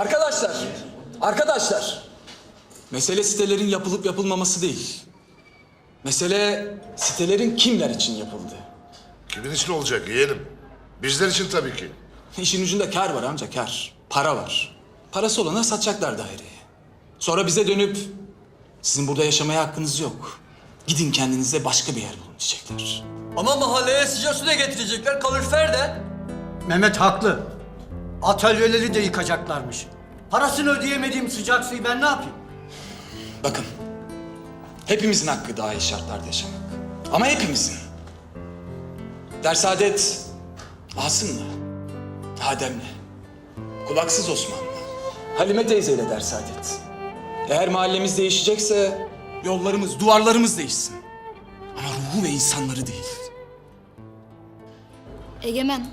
Arkadaşlar, arkadaşlar. Mesele sitelerin yapılıp yapılmaması değil. Mesele sitelerin kimler için yapıldığı. Kimin için olacak yeğenim? Bizler için tabii ki. İşin ucunda kar var amca kar. Para var. Parası olana satacaklar daireyi. Sonra bize dönüp sizin burada yaşamaya hakkınız yok. Gidin kendinize başka bir yer bulun diyecekler. Ama mahalleye sıcak su da getirecekler, kalorifer de. Mehmet haklı. Atölyeleri de yıkacaklarmış. Parasını ödeyemediğim sıcak suyu ben ne yapayım? Bakın. Hepimizin hakkı daha iyi şartlarda yaşamak. Ama hepimizin. Dersadet Asım'la, Adem'le, Kulaksız Osman'la, Halime teyzeyle Dersadet. Eğer mahallemiz değişecekse yollarımız, duvarlarımız değişsin. Ama ruhu ve insanları değil. Egemen.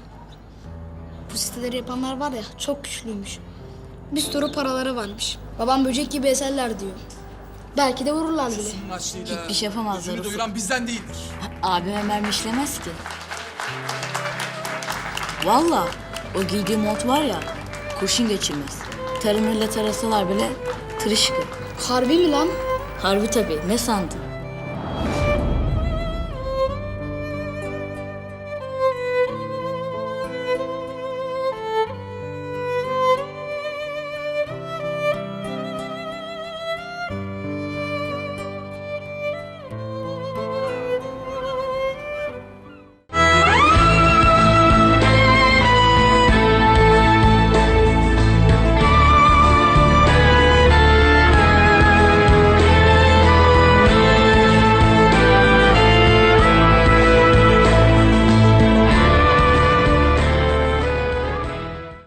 Bu siteleri yapanlar var ya çok güçlüymüş. Bir sürü paraları varmış. Babam böcek gibi eserler diyor. Belki de vururlar bile. Gitmiş yapamazlar Gözünü Ufuk. doyuran bizden değildir. Abime mermi işlemez ki. Valla o giydiği mont var ya kurşun geçirmez. Tarımıyla tarasalar bile tırışkı. Harbi mi lan? Harbi tabii ne sandın?